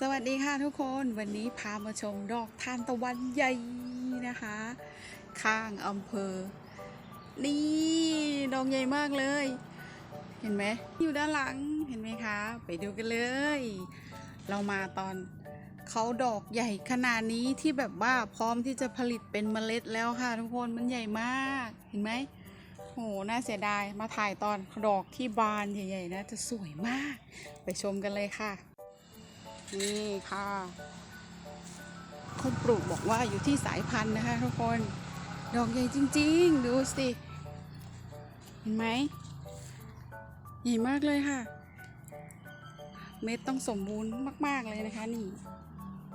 สวัสดีค่ะทุกคนวันนี้พามาชมดอกทานตะวันใหญ่นะคะ ข้างอำเภอ นี่ดอกใหญ่มากเลย เห็นไหมอยู่ด้านหลังเห็นไหมคะ ไปดูกันเลย เรามาตอนเขาดอกใหญ่ขนาดนี้ที่แบบว่าพร้อมที่จะผลิตเป็นเมล็ดแล้วค่ะ ทุกคนมันใหญ่มากเห็นไหมโหน่าเสียดายมาถ่ายตอนดอกที่บานใหญ่ๆนะจะสวยมาก ไปชมกันเลยค่ะ นี่ค่ะคนปลูกบอกว่าอยู่ที่สายพันธุ์นะคะทุกคน ดอกใหญ่จริง ๆ ดูสิ เห็นไหมใหญ่มากเลยค่ะ เม็ดต้องสมบูรณ์มาก ๆ เลยนะคะ นี่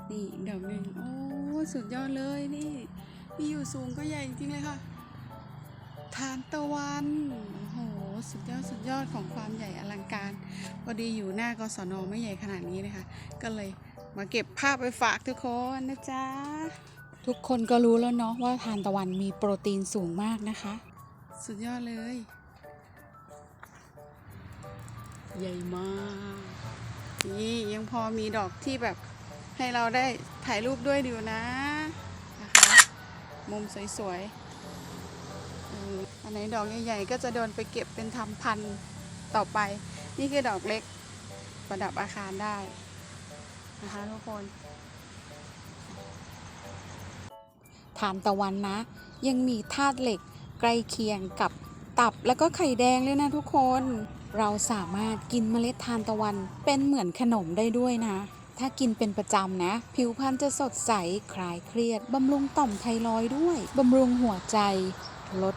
นี่อีกดอกหนึ่งโอ้สุดยอดเลยนี่ มีอยู่สูงก็ใหญ่จริง ๆ เลยค่ะ ทานตะวันโอ้โห สุดยอดสุดยอดของความใหญ่อลังการพอดีอยู่หน้ากศนไม่ใหญ่ขนาดนี้นะคะ ก็เลยมาเก็บภาพไปฝากทุกคนนะจ๊ะ ทุกคนก็รู้แล้วเนาะว่าทานตะวันมีโปรตีนสูงมากนะคะ สุดยอดเลย ใหญ่มาก นี่ยังพอมีดอกที่แบบให้เราได้ถ่ายรูปด้วยอยู่นะนะคะ มุมสวยๆเอันไหนดอกใหญ่ๆก็จะโดนไปเก็บเป็นทำพันธุ์ต่อไป นี่คือดอกเล็กประดับอาคารได้นะคะทุกคนทานตะวันนะ ยังมีธาตุเหล็กใกล้เคียงกับตับแล้วก็ไข่แดงเลยนะทุกคน เราสามารถกินเมล็ดทานตะวันเป็นเหมือนขนมได้ด้วยนะ ถ้ากินเป็นประจำนะ ผิวพรรณจะสดใส คลายเครียด บำรุงต่อมไทรอยด์ด้วย บำรุงหัวใจ ลด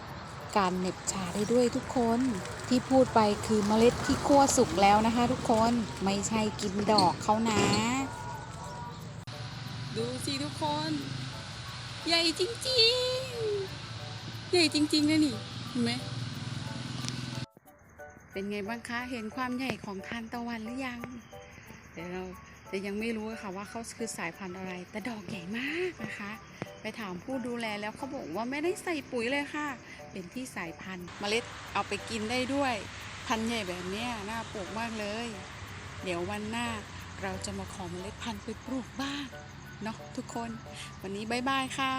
การเหน็บชาได้ด้วยทุกคนที่พูดไปคือเมล็ดที่คั่วสุกแล้วนะคะ ทุกคนไม่ใช่กินดอกเขานะ ดูสิทุกคน ใหญ่จริงๆ ใหญ่จริงๆนะนี่เห็นไหมเป็นไงบ้างคะ เห็นความใหญ่ของทานตะวันหรือยัง เดี๋ยวเรา จะยังไม่รู้ค่ะว่าเขาคือสายพันธุ์อะไร แต่ดอกใหญ่มากนะคะ ไปถามผู้ดูแลแล้วเขาบอกว่าไม่ได้ใส่ปุ๋ยเลยค่ะ เป็นที่สายพันธุ์เมล็ดเอาไปกินได้ด้วย พันธุ์ใหญ่แบบนี้น่าปลูกมากเลย เดี๋ยววันหน้าเราจะมาขอเมล็ดพันธุ์ไปปลูกบ้างเนาะทุกคน วันนี้บายบายค่ะ